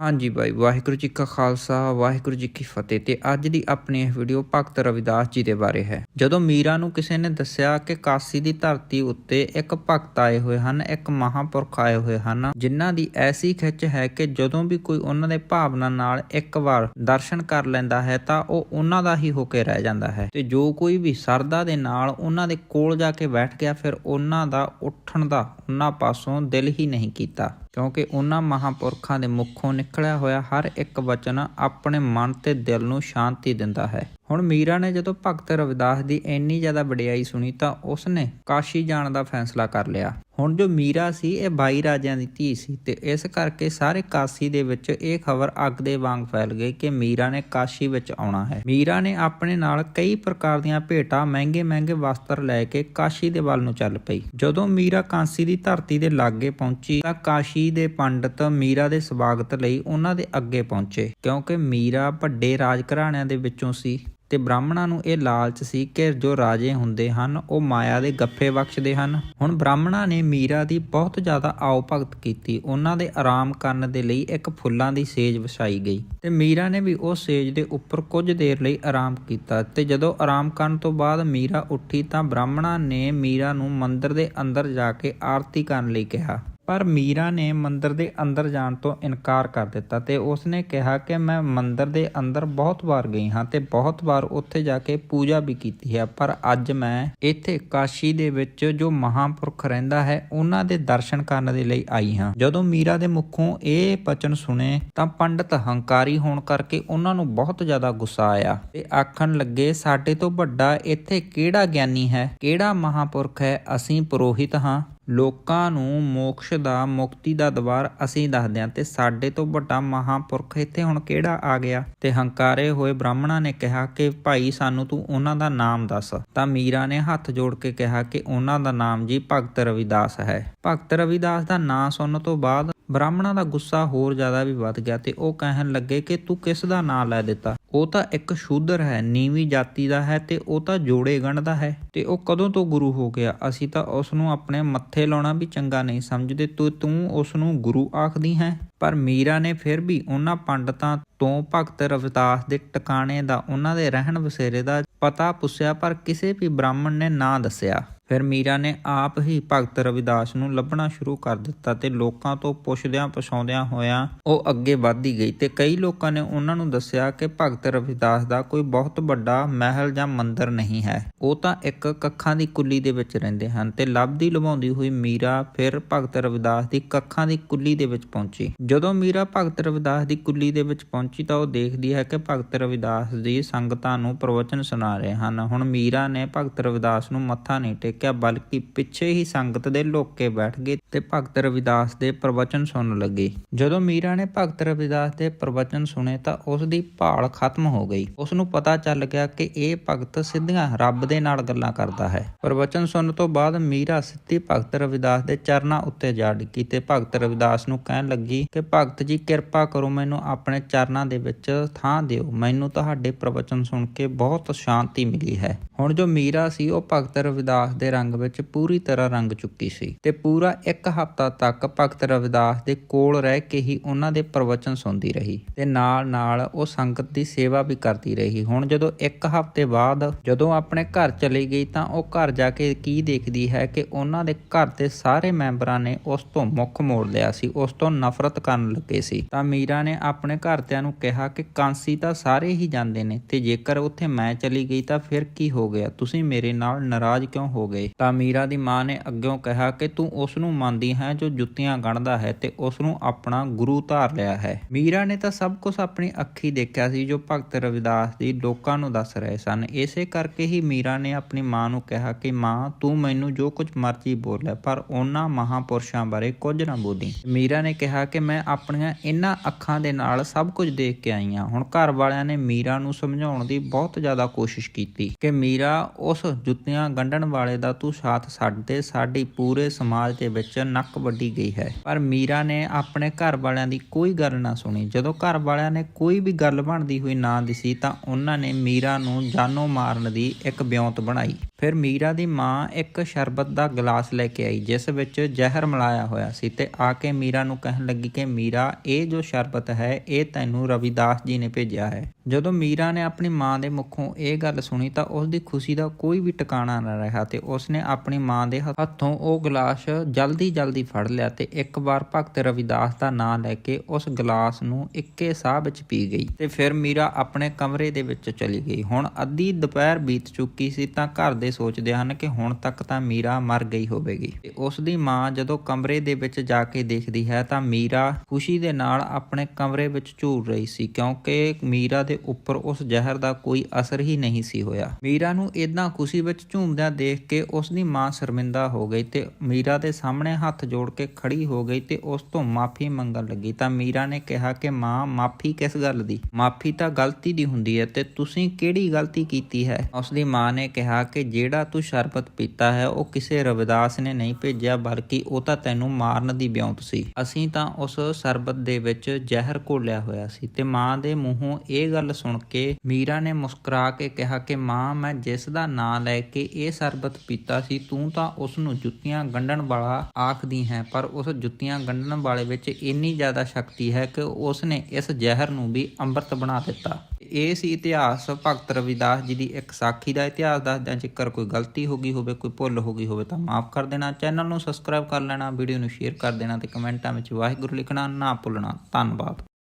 ਹਾਂਜੀ ਬਾਈ, ਵਾਹਿਗੁਰੂ ਜੀ ਕਾ ਖਾਲਸਾ, ਵਾਹਿਗੁਰੂ ਜੀ ਕੀ ਫਤਿਹ ਤੇ ਅੱਜ ਦੀ ਆਪਣੀ ਇਹ ਵੀਡੀਓ ਭਗਤ ਰਵਿਦਾਸ ਜੀ ਦੇ ਬਾਰੇ ਹੈ। ਜਦੋਂ ਮੀਰਾ ਨੂੰ ਕਿਸੇ ਨੇ ਦੱਸਿਆ ਕਿ ਕਾਸੀ ਦੀ ਧਰਤੀ ਉੱਤੇ ਇੱਕ ਭਗਤ ਆਏ ਹੋਏ ਹਨ, ਇੱਕ ਮਹਾਪੁਰਖ ਆਏ ਹੋਏ ਹਨ, ਜਿਨ੍ਹਾਂ ਦੀ ਐਸੀ ਖਿੱਚ ਹੈ ਕਿ ਜਦੋਂ ਵੀ ਕੋਈ ਉਹਨਾਂ ਦੇ ਭਾਵਨਾ ਨਾਲ ਇੱਕ ਵਾਰ ਦਰਸ਼ਨ ਕਰ ਲੈਂਦਾ ਹੈ ਤਾਂ ਉਹ ਉਹਨਾਂ ਦਾ ਹੀ ਹੋ ਕੇ ਰਹਿ ਜਾਂਦਾ ਹੈ। ਤੇ ਜੋ ਕੋਈ ਵੀ ਸਰਦਾ ਦੇ ਨਾਲ ਉਹਨਾਂ ਦੇ ਕੋਲ ਜਾ ਕੇ ਬੈਠ ਗਿਆ, ਫਿਰ ਉਹਨਾਂ ਦਾ ਉੱਠਣ ਦਾ ਉਹਨਾਂ ਪਾਸੋਂ ਦਿਲ ਹੀ ਨਹੀਂ ਕੀਤਾ। ਕਿਉਂਕਿ ਉਹਨਾਂ ਮਹਾਂਪੁਰਖਾਂ ਦੇ ਮੁਖੋਂ ਨਿਕਲਿਆ ਹੋਇਆ ਹਰ ਇੱਕ ਵਚਨ ਆਪਣੇ ਮਨ ਤੇ ਦਿਲ ਨੂੰ ਸ਼ਾਂਤੀ ਦਿੰਦਾ ਹੈ। ਹੁਣ ਮੀਰਾ ਨੇ ਜਦੋਂ ਭਗਤ ਰਵਿਦਾਸ ਦੀ ਇੰਨੀ ਜ਼ਿਆਦਾ ਵਡਿਆਈ ਸੁਣੀ ਤਾਂ ਉਸਨੇ ਕਾਸ਼ੀ ਜਾਣ ਦਾ ਫੈਸਲਾ ਕਰ ਲਿਆ। ਹੁਣ ਜੋ ਮੀਰਾ ਸੀ, ਇਹ 22 ਰਾਜਿਆਂ ਦੀ ਧੀ ਸੀ ਤੇ ਇਸ ਕਰਕੇ ਸਾਰੇ ਕਾਸ਼ੀ ਦੇ ਵਿੱਚ ਇਹ ਖਬਰ ਅੱਗ ਦੇ ਵਾਂਗ ਫੈਲ ਗਈ ਕਿ ਮੀਰਾ ਨੇ ਕਾਸ਼ੀ ਵਿੱਚ ਆਉਣਾ ਹੈ। ਮੀਰਾ ਨੇ ਆਪਣੇ ਨਾਲ ਕਈ ਪ੍ਰਕਾਰ ਦੀਆਂ ਭੇਟਾਂ, ਮਹਿੰਗੇ-ਮਹਿੰਗੇ ਵਸਤਰ ਲੈ ਕੇ ਕਾਸ਼ੀ ਦੇ ਵੱਲ ਨੂੰ ਚੱਲ ਪਈ। ਜਦੋਂ ਮੀਰਾ ਕਾਂਸੀ ਦੀ ਧਰਤੀ ਦੇ ਲਾਗੇ ਪਹੁੰਚੀ ਤਾਂ ਕਾਸ਼ੀ ਦੇ ਪੰਡਤ ਮੀਰਾ ਦੇ ਸਵਾਗਤ ਲਈ ਉਹਨਾਂ ਦੇ ਅੱਗੇ ਪਹੁੰਚੇ ਕਿਉਂਕਿ ਮੀਰਾ ਵੱਡੇ ਰਾਜ ਘਰਾਣਿਆਂ ਦੇ ਵਿੱਚੋਂ ਸੀ। ਤੇ ਬ੍ਰਾਹਮਣਾਂ ਨੂੰ ਇਹ ਲਾਲਚ ਸੀ ਕਿ ਜੋ ਰਾਜੇ ਹੁੰਦੇ ਹਨ, ਉਹ ਮਾਇਆ ਦੇ ਗੱਫੇ ਬਖਸ਼ਦੇ ਹਨ। ਹੁਣ ਬ੍ਰਾਹਮਣਾਂ ਨੇ ਮੀਰਾ ਦੀ ਬਹੁਤ ਜ਼ਿਆਦਾ ਆਓ ਭਗਤ ਕੀਤੀ। ਉਹਨਾਂ ਦੇ ਆਰਾਮ ਕਰਨ ਦੇ ਲਈ ਇੱਕ ਫੁੱਲਾਂ ਦੀ ਸੇਜ ਵਿਛਾਈ ਗਈ। ਤੇ ਮੀਰਾ ਨੇ ਵੀ ਉਸ ਸੇਜ ਦੇ ਉੱਪਰ ਕੁਝ ਦੇਰ ਲਈ ਆਰਾਮ ਕੀਤਾ ਤੇ ਜਦੋਂ ਆਰਾਮ ਕਰਨ ਤੋਂ ਬਾਅਦ ਮੀਰਾ ਉੱਠੀ ਤਾਂ ਬ੍ਰਾਹਮਣਾਂ ਨੇ ਮੀਰਾ ਨੂੰ ਮੰਦਰ ਦੇ ਅੰਦਰ ਜਾ ਕੇ ਆਰਤੀ ਕਰਨ ਲਈ ਕਿਹਾ। ਪਰ ਮੀਰਾ ਨੇ ਮੰਦਰ ਦੇ ਅੰਦਰ ਜਾਣ ਤੋਂ ਇਨਕਾਰ ਕਰ ਦਿੱਤਾ ਤੇ ਉਸਨੇ ਕਿਹਾ ਕਿ ਮੈਂ ਮੰਦਰ ਦੇ ਅੰਦਰ ਬਹੁਤ ਵਾਰ ਗਈ ਹਾਂ ਤੇ ਬਹੁਤ ਵਾਰ ਉੱਥੇ ਜਾ ਕੇ ਪੂਜਾ ਵੀ ਕੀਤੀ ਹੈ। ਪਰ ਅੱਜ ਮੈਂ ਇੱਥੇ ਕਾਸ਼ੀ ਦੇ ਵਿੱਚ ਜੋ ਮਹਾਪੁਰਖ ਰਹਿੰਦਾ ਹੈ, ਉਹਨਾਂ ਦੇ ਦਰਸ਼ਨ ਕਰਨ ਦੇ ਲਈ ਆਈ ਹਾਂ। ਜਦੋਂ ਮੀਰਾ ਦੇ ਮੁਖੋਂ ਇਹ ਬਚਨ ਸੁਣੇ ਤਾਂ ਪੰਡਤ ਹੰਕਾਰੀ ਹੋਣ ਕਰਕੇ ਉਹਨਾਂ ਨੂੰ ਬਹੁਤ ਜ਼ਿਆਦਾ ਗੁੱਸਾ ਆਇਆ ਤੇ ਆਖਣ ਲੱਗੇ, ਸਾਡੇ ਤੋਂ ਵੱਡਾ ਇੱਥੇ ਕਿਹੜਾ ਗਿਆਨੀ ਹੈ? ਕਿਹੜਾ ਮਹਾਪੁਰਖ ਹੈ? ਅਸੀਂ ਪੁਰੋਹਿਤ ਹਾਂ। ਲੋਕਾਂ ਨੂੰ ਮੋਕਸ਼ ਦਾ, ਮੁਕਤੀ ਦਾ ਦਵਾਰ ਅਸੀਂ ਦੱਸਦੇ ਹਾਂ। ਤੇ ਸਾਡੇ ਤੋਂ ਵੱਡਾ ਮਹਾਪੁਰਖ ਇੱਥੇ ਹੁਣ ਕਿਹੜਾ ਆ ਗਿਆ? ਤੇ ਹੰਕਾਰੇ ਹੋਏ ਬ੍ਰਾਹਮਣਾਂ ਨੇ ਕਿਹਾ ਕਿ, ਭਾਈ, ਸਾਨੂੰ ਤੂੰ ਉਹਨਾਂ ਦਾ ਨਾਮ ਦੱਸ। ਤਾਂ ਮੀਰਾ ਨੇ ਹੱਥ ਜੋੜ ਕੇ ਕਿਹਾ ਕਿ, ਉਹਨਾਂ ਦਾ ਨਾਮ ਜੀ ਭਗਤ ਰਵਿਦਾਸ ਹੈ। ਭਗਤ ਰਵਿਦਾਸ ਦਾ ਨਾਂ ਸੁਣਨ ਤੋਂ ਬਾਅਦ ਬ੍ਰਾਹਮਣਾਂ ਦਾ ਗੁੱਸਾ ਹੋਰ ਜ਼ਿਆਦਾ ਵੀ ਵੱਧ ਗਿਆ ਤੇ ਉਹ ਕਹਿਣ ਲੱਗੇ ਕਿ, ਤੂੰ ਕਿਸ ਦਾ ਨਾਂ ਲੈ ਦਿੱਤਾ? ਉਹ ਤਾਂ ਇੱਕ ਸ਼ੂਦਰ ਹੈ ਨੀਵੀਂ ਜਾਤੀ ਦਾ ਹੈ ਤੇ ਉਹ ਤਾਂ ਜੋੜੇ ਗੰਢਦਾ ਹੈ। ਤੇ ਉਹ ਕਦੋਂ ਤੋਂ ਗੁਰੂ ਹੋ ਗਿਆ? ਅਸੀਂ ਤਾਂ ਉਸ ਨੂੰ ਆਪਣੇ ਮੱਥੇ ਲਾਉਣਾ ਵੀ ਚੰਗਾ ਨਹੀਂ ਸਮਝਦੇ, ਤੂੰ ਤੂੰ ਉਸ ਨੂੰ ਗੁਰੂ ਆਖਦੀ ਹੈ। ਪਰ ਮੀਰਾ ਨੇ ਫਿਰ ਵੀ ਉਹਨਾਂ ਪੰਡਤਾਂ ਤੋਂ ਭਗਤ ਰਵਿਦਾਸ ਦੇ ਟਿਕਾਣੇ ਦਾ, ਉਹਨਾਂ ਦੇ ਰਹਿਣ ਵਸੇਰੇ ਦਾ ਪਤਾ ਪੁੱਛਿਆ, ਪਰ ਕਿਸੇ ਵੀ ਬ੍ਰਾਹਮਣ ਨੇ ਨਾ ਦੱਸਿਆ। ਫਿਰ ਮੀਰਾ ਨੇ ਆਪ ਹੀ ਭਗਤ ਰਵਿਦਾਸ ਨੂੰ ਲੱਭਣਾ ਸ਼ੁਰੂ ਕਰ ਦਿੱਤਾ ਤੇ ਲੋਕਾਂ ਤੋਂ ਪੁੱਛਦਿਆਂ ਪਛਾਉਂਦਿਆਂ ਹੋਇਆਂ ਉਹ ਅੱਗੇ ਵਧਦੀ ਗਈ ਤੇ ਕਈ ਲੋਕਾਂ ਨੇ ਉਹਨਾਂ ਨੂੰ ਦੱਸਿਆ ਕਿ ਭਗਤ ਰਵਿਦਾਸ ਦਾ ਕੋਈ ਬਹੁਤ ਵੱਡਾ ਮਹਿਲ ਜਾਂ ਮੰਦਿਰ ਨਹੀਂ ਹੈ। ਉਹ ਤਾਂ ਇੱਕ ਕੱਖਾਂ ਦੀ ਕੁੱਲੀ ਦੇ ਵਿੱਚ ਰਹਿੰਦੇ ਹਨ ਤੇ ਲੱਭਦੀ ਲਵਾਉਂਦੀ ਹੋਈ ਮੀਰਾ ਫਿਰ ਭਗਤ ਰਵਿਦਾਸ ਦੀ ਕੱਖਾਂ ਦੀ ਕੁੱਲੀ ਦੇ ਵਿੱਚ ਪਹੁੰਚੀ। ਜਦੋਂ ਮੀਰਾ ਭਗਤ ਰਵਿਦਾਸ ਦੀ ਕੁੱਲੀ ਦੇ ਵਿੱਚ ਪਹੁੰਚੀ ਤਾਂ ਉਹ ਦੇਖਦੀ ਹੈ ਕਿ ਭਗਤ ਰਵਿਦਾਸ ਦੀ ਸੰਗਤਾਂ ਨੂੰ ਪ੍ਰਵਚਨ ਸੁਣਾ ਰਹੇ ਹਨ। ਹੁਣ ਮੀਰਾ ਨੇ ਭਗਤ ਰਵਿਦਾਸ ਨੂੰ ਮੱਥਾ ਨਹੀਂ ਟੇਕਿਆ ਬਲਕਿ ਪਿੱਛੇ ਹੀ ਸੰਗਤ ਦੇ ਲੁੱਕ ਬੈਠ ਗਏ ਤੇ ਭਗਤ ਰਵਿਦਾਸ ਦੇ ਪ੍ਰਵਚਨ ਸੁਣਨ ਲੱਗੀ। ਜਦੋਂ ਮੀਰਾ ਨੇ ਭਗਤ ਰਵਿਦਾਸ ਦੇ ਪ੍ਰਵਚਨ ਸੁਣੇ ਤਾਂ ਉਸ ਦੀ ਭਾਲ ਖਤਮ ਹੋ ਗਈ। ਉਸ ਨੂੰ ਪਤਾ ਚੱਲ ਗਿਆ ਕਿ ਇਹ ਭਗਤ ਸਿੱਧੀਆਂ ਰੱਬ ਦੇ ਨਾਲ ਗੱਲਾਂ ਕਰਦਾ ਹੈ। ਪ੍ਰਵਚਨ ਸੁਣਨ ਤੋਂ ਬਾਅਦ ਮੀਰਾ ਸਿੱਧੀ ਭਗਤ ਰਵਿਦਾਸ ਦੇ ਚਰਨਾਂ ਉੱਤੇ ਜਾ ਡਿੱਗੀ ਤੇ ਭਗਤ ਰਵਿਦਾਸ ਨੂੰ ਕਹਿਣ ਲੱਗੀ ਕਿ, ਭਗਤ ਜੀ, ਕਿਰਪਾ ਕਰੋ ਮੈਨੂੰ ਆਪਣੇ ਚਰਨਾਂ ਦੇ ਵਿੱਚ ਥਾਂ ਦਿਓ। ਮੈਨੂੰ ਤੁਹਾਡੇ ਪ੍ਰਵਚਨ ਸੁਣ ਕੇ ਬਹੁਤ ਸ਼ਾਂਤੀ ਮਿਲੀ ਹੈ। ਹੁਣ ਜੋ ਮੀਰਾ ਸੀ, ਉਹ ਭਗਤ ਰਵਿਦਾਸ ਦੇ ਰੰਗ ਵਿੱਚ ਪੂਰੀ ਤਰ੍ਹਾਂ ਰੰਗ ਚੁੱਕੀ ਸੀ ਤੇ ਪੂਰਾ ਇੱਕ ਹਫ਼ਤਾ ਤੱਕ ਭਗਤ ਰਵਿਦਾਸ ਦੇ ਕੋਲ ਰਹਿ ਕੇ ਹੀ ਉਹਨਾਂ ਦੇ ਪ੍ਰਵਚਨ ਸੁਣਦੀ ਰਹੀ ਤੇ ਨਾਲ ਨਾਲ ਉਹ ਸੰਗਤ ਦੀ ਸੇਵਾ ਵੀ ਕਰਦੀ ਰਹੀ। ਹੁਣ ਜਦੋਂ ਇੱਕ ਹਫ਼ਤੇ ਬਾਅਦ ਜਦੋਂ ਆਪਣੇ ਘਰ ਚਲੀ ਗਈ ਤਾਂ ਉਹ ਘਰ ਜਾ ਕੇ ਕੀ ਦੇਖਦੀ ਹੈ ਕਿ ਉਹਨਾਂ ਦੇ ਘਰ ਦੇ ਸਾਰੇ ਮੈਂਬਰਾਂ ਨੇ ਉਸ ਤੋਂ ਮੁੱਖ ਮੋੜ ਲਿਆ ਸੀ, ਉਸ ਤੋਂ ਨਫ਼ਰਤ ਕਰਨ ਲੱਗੇ ਸੀ। ਤਾਂ ਮੀਰਾ ਨੇ ਆਪਣੇ ਘਰਦਿਆਂ ਨੂੰ ਕਿਹਾ ਕਿ ਕਾਂਸੀ ਤਾਂ ਸਾਰੇ ਹੀ ਜਾਂਦੇ ਨੇ ਤੇ ਜੇਕਰ ਉੱਥੇ ਮੈਂ ਚਲੀ ਗਈ ਤਾਂ ਫਿਰ ਕੀ ਹੋ ਗਿਆ? ਤੁਸੀਂ ਮੇਰੇ ਨਾਲ ਨਾਰਾਜ਼ ਕਿਉਂ ਹੋ ਗਏ ਤਾਂ ਮੀਰਾ ਦੀ ਮਾਂ ਨੇ ਅੱਗਿਓਂ ਕਿਹਾ ਕਿ ਤੂੰ ਉਸ ਨੂੰ ਮੰਨਦੀ ਹੈ ਜੋ ਜੁੱਤੀਆਂ ਗਣਦਾ ਹੈ ਤੇ ਉਸ ਨੂੰ ਆਪਣਾ ਗੁਰੂ ਧਾਰ ਲਿਆ ਹੈ। ਮੀਰਾ ਨੇ ਤਾਂ ਸਭ ਕੁਝ ਆਪਣੀ ਅੱਖੀ ਦੇਖਿਆ ਸੀ ਜੋ ਭਗਤ ਰਵਿਦਾਸ ਦੀ ਲੋਕਾਂ ਨੂੰ ਦੱਸ ਰਹੇ ਸਨ। ਇਸੇ ਕਰਕੇ ਹੀ ਮੀਰਾ ਨੇ ਆਪਣੀ ਮਾਂ ਨੂੰ ਕਿਹਾ ਕਿ, ਮਾਂ, ਤੂੰ ਮੈਨੂੰ ਜੋ ਕੁਝ ਮਰਜ਼ੀ ਬੋਲ ਲੈ, ਪਰ ਉਹਨਾਂ ਮਹਾਪੁਰਸ਼ਾਂ ਬਾਰੇ ਕੁਝ ਨਾ ਬੋਲੀ। ਮੀਰਾ ਨੇ ਕਿਹਾ ਕਿ, ਮੈਂ ਆਪਣੀਆਂ ਇਹਨਾਂ ਅੱਖਾਂ ਦੇ ਨਾਲ ਸਭ ਕੁਝ ਦੇਖ ਕੇ ਆਈ ਹਾਂ। ਹੁਣ ਘਰ ਵਾਲਿਆਂ ਨੇ ਮੀਰਾ ਨੂੰ ਸਮਝਾਉਣ ਦੀ ਬਹੁਤ ਜ਼ਿਆਦਾ ਕੋਸ਼ਿਸ਼ ਕੀਤੀ ਕਿ ਮੀਰਾ ਉਸ ਜੁੱਤੀਆਂ ਗੰਢਣ ਵਾਲੇ ਦਾ ਤੂੰ ਸਾਥ ਛੱਡ ਦੇ, ਸਾਡੀ ਪੂਰੇ ਸਮਾਜ ਦੇ ਵਿੱਚ ਨੱਕ ਵੱਡੀ ਗਈ ਹੈ। ਪਰ ਮੀਰਾ ਨੇ ਆਪਣੇ ਘਰ ਵਾਲਿਆਂ ਦੀ ਕੋਈ ਗੱਲ ਨਾ ਸੁਣੀ। ਜਦੋਂ ਘਰ ਵਾਲਿਆਂ ਨੇ ਕੋਈ ਵੀ ਗੱਲ ਬਣਦੀ ਹੋਈ ਨਾ ਦਿਸੀ ਤਾਂ ਉਹਨਾਂ ਨੇ ਮੀਰਾ ਨੂੰ ਜਾਨੋਂ ਮਾਰਨ ਦੀ ਇੱਕ ਬਿਉਂਤ ਬਣਾਈ। ਫਿਰ ਮੀਰਾ ਦੀ ਮਾਂ ਇੱਕ ਸ਼ਰਬਤ ਦਾ ਗਲਾਸ ਲੈ ਕੇ ਆਈ, ਜਿਸ ਵਿੱਚ ਜ਼ਹਿਰ ਮਿਲਾਇਆ ਹੋਇਆ ਸੀ ਤੇ ਆ ਕੇ ਮੀਰਾ ਨੂੰ ਕਹਿਣ ਲੱਗੀ ਕਿ ਮੀਰਾ, ਇਹ ਜੋ ਸ਼ਰਬਤ ਹੈ, ਇਹ ਤੈਨੂੰ ਰਵਿਦਾਸ ਜੀ ਨੇ ਭੇਜਿਆ ਹੈ। ਜਦੋਂ ਮੀਰਾ ਨੇ ਆਪਣੀ ਮਾਂ ਦੇ ਮੁਖੋਂ ਇਹ ਗੱਲ ਸੁਣੀ ਤਾਂ ਉਸ ਦੀ ਖੁਸ਼ੀ ਦਾ ਕੋਈ ਵੀ ਟਿਕਾਣਾ ਨਾ ਰਿਹਾ ਤੇ ਉਸਨੇ ਆਪਣੀ ਮਾਂ ਦੇ ਹੱਥੋਂ ਉਹ ਗਲਾਸ ਜਲਦੀ ਜਲਦੀ ਫੜ ਲਿਆ ਤੇ ਇੱਕ ਵਾਰ ਭਗਤ ਰਵਿਦਾਸ ਦਾ ਨਾਂ ਲੈ ਕੇ ਉਸ ਗਲਾਸ ਨੂੰ ਇੱਕੇ ਸਾਹ ਵਿੱਚ ਪੀ ਗਈ ਤੇ ਫਿਰ ਮੀਰਾ ਆਪਣੇ ਕਮਰੇ ਦੇ ਵਿੱਚ ਚਲੀ ਗਈ। ਹੁਣ ਅੱਧੀ ਦੁਪਹਿਰ ਬੀਤ ਚੁੱਕੀ ਸੀ ਤਾਂ ਘਰ ਦੇ ਸੋਚਦੇ ਹਨ ਕਿ ਹੁਣ ਤੱਕ ਤਾਂ ਮੀਰਾ ਮਰ ਗਈ ਹੋਵੇਗੀ। ਤੇ ਉਸ ਦੀ ਮਾਂ ਜਦੋਂ ਕਮਰੇ ਦੇ ਵਿੱਚ ਜਾ ਕੇ ਦੇਖਦੀ ਹੈ ਤਾਂ ਮੀਰਾ ਖੁਸ਼ੀ ਦੇ ਨਾਲ ਆਪਣੇ ਕਮਰੇ ਵਿੱਚ ਝੂਲ ਰਹੀ ਸੀ ਕਿਉਂਕਿ ਮੀਰਾ ਦੇ ਉੱਪਰ ਉਸ ਜ਼ਹਿਰ ਦਾ ਕੋਈ ਅਸਰ ਹੀ ਨਹੀਂ ਸੀ ਹੋਇਆ। ਮੀਰਾ ਨੂੰ ਇਦਾਂ ਖੁਸ਼ੀ ਵਿੱਚ ਝੂਮਦਿਆਂ ਦੇਖ ਕੇ ਉਸ ਦੀ ਮਾਂ ਸ਼ਰਮਿੰਦਾ ਹੋ ਗਈ ਤੇ ਮੀਰਾ ਦੇ ਸਾਹਮਣੇ ਹੱਥ ਜੋੜ ਕੇ ਖੜੀ ਹੋ ਗਈ ਤੇ ਉਸ ਤੋਂ ਮਾਫੀ ਮੰਗਣ ਲੱਗੀ। ਤਾਂ ਮੀਰਾ ਨੇ ਕਿਹਾ ਕਿ ਮਾਂ, ਮਾਫੀ ਕਿਸ ਗੱਲ ਦੀ? ਮਾਫੀ ਤਾਂ ਗਲਤੀ ਦੀ ਹੁੰਦੀ ਹੈ ਤੇ ਤੁਸੀਂ ਕਿਹੜੀ ਗਲਤੀ ਕੀਤੀ ਹੈ? ਉਸ ਦੀ ਮਾਂ ਨੇ ਕਿਹਾ ਕਿ ਜਿਹੜਾ ਤੂੰ ਸ਼ਰਬਤ ਪੀਤਾ ਹੈ, ਉਹ ਕਿਸੇ ਰਵਿਦਾਸ ਨੇ ਨਹੀਂ ਭੇਜਿਆ, ਬਲਕਿ ਉਹ ਤਾਂ ਤੈਨੂੰ ਮਾਰਨ ਦੀ ਬਿਉਂਤ ਸੀ। ਅਸੀਂ ਤਾਂ ਉਸ ਸ਼ਰਬਤ ਦੇ ਵਿੱਚ ਜ਼ਹਿਰ ਘੋਲਿਆ ਹੋਇਆ ਸੀ ਤੇ ਮਾਂ ਦੇ ਮੂੰਹੋਂ ਇਹ ਗੱਲ ਸੁਣ ਕੇ ਮੀਰਾ ਨੇ ਮੁਸਕਰਾ ਕੇ ਕਿਹਾ ਕਿ, ਮਾਂ, ਮੈਂ ਜਿਸ ਦਾ ਨਾਂ ਲੈ ਕੇ ਇਹ ਸ਼ਰਬਤ ਪੀਤਾ ਸੀ, ਤੂੰ ਤਾਂ ਉਸ ਨੂੰ ਜੁੱਤੀਆਂ ਗੰਢਣ ਵਾਲਾ ਆਖਦੀ ਹੈ, ਪਰ ਉਸ ਜੁੱਤੀਆਂ ਗੰਢਣ ਵਾਲੇ ਵਿੱਚ ਇੰਨੀ ਜ਼ਿਆਦਾ ਸ਼ਕਤੀ ਹੈ ਕਿ ਉਸ ਨੇ ਇਸ ਜ਼ਹਿਰ ਨੂੰ ਵੀ ਅੰਮ੍ਰਿਤ ਬਣਾ ਦਿੱਤਾ। ਇਹ ਸੀ ਇਤਿਹਾਸ ਭਗਤ ਰਵਿਦਾਸ ਜੀ ਦੀ ਇੱਕ ਸਾਖੀ ਦਾ ਇਤਿਹਾਸ ਦੱਸਦਿਆਂ ਜੇਕਰ ਕੋਈ ਗਲਤੀ ਹੋ ਗਈ ਹੋਵੇ, ਕੋਈ ਭੁੱਲ ਹੋ ਗਈ ਹੋਵੇ ਤਾਂ ਮਾਫ ਕਰ ਦੇਣਾ। ਚੈਨਲ ਨੂੰ ਸਬਸਕ੍ਰਾਈਬ ਕਰ ਲੈਣਾ ਵੀਡੀਓ ਨੂੰ ਸ਼ੇਅਰ ਕਰ ਦੇਣਾ ਤੇ ਕਮੈਂਟਾਂ ਵਿੱਚ ਵਾਹਿਗੁਰੂ ਲਿਖਣਾ ਨਾ ਭੁੱਲਣਾ। ਧੰਨਵਾਦ।